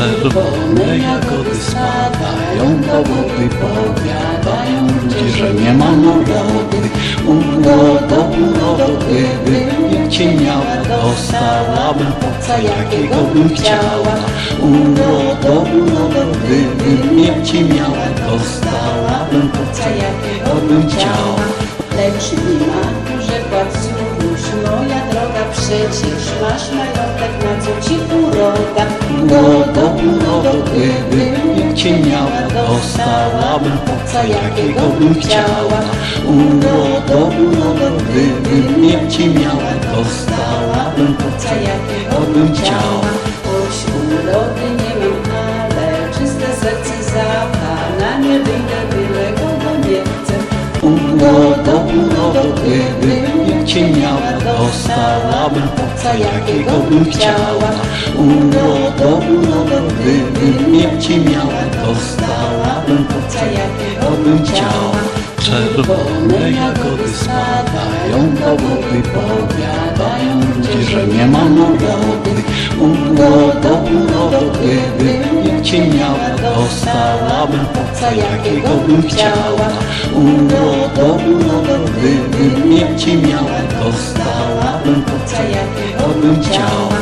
Czerwone jagody spadają do wody Powiadają ludzie, że nie ma urody Urodo, urodo, gdybym cię miała Dostałabym chłopca, jakiego bym chciała? Urodo, urodo, gdybym cię miała Dostałabym chłopca, jakiego bym chciała? Lecz nie ma, rzekła córuś moja droga, przecież masz majątek, na co ci uroda? Gdybym cię miała Dostałabym chłopca, jakiego bym chciała Urodo, urodo, gdybym cię miała Dostałabym chłopca, jakiego bym chciała Choć urody nie mam, ale czyste serce za Pana nie wyjdę, byle kogo nie chcę. Urodo, gdybym cię miała Dostałabym chłopca, jakiego bym chciała? Urodo, urodo, gdybym cię miała. Dostałabym chłopca, jakiego bym chciała? Czerwone jagody spadają do wody Powiadają ludzie, że nie ma urody Urodo, urodo, gdybym cię miała. Dostałabym chłopca, jakiego bym chciała? Urodo, urodo, gdybym cię miała. Dostałabym jakiego bym chciała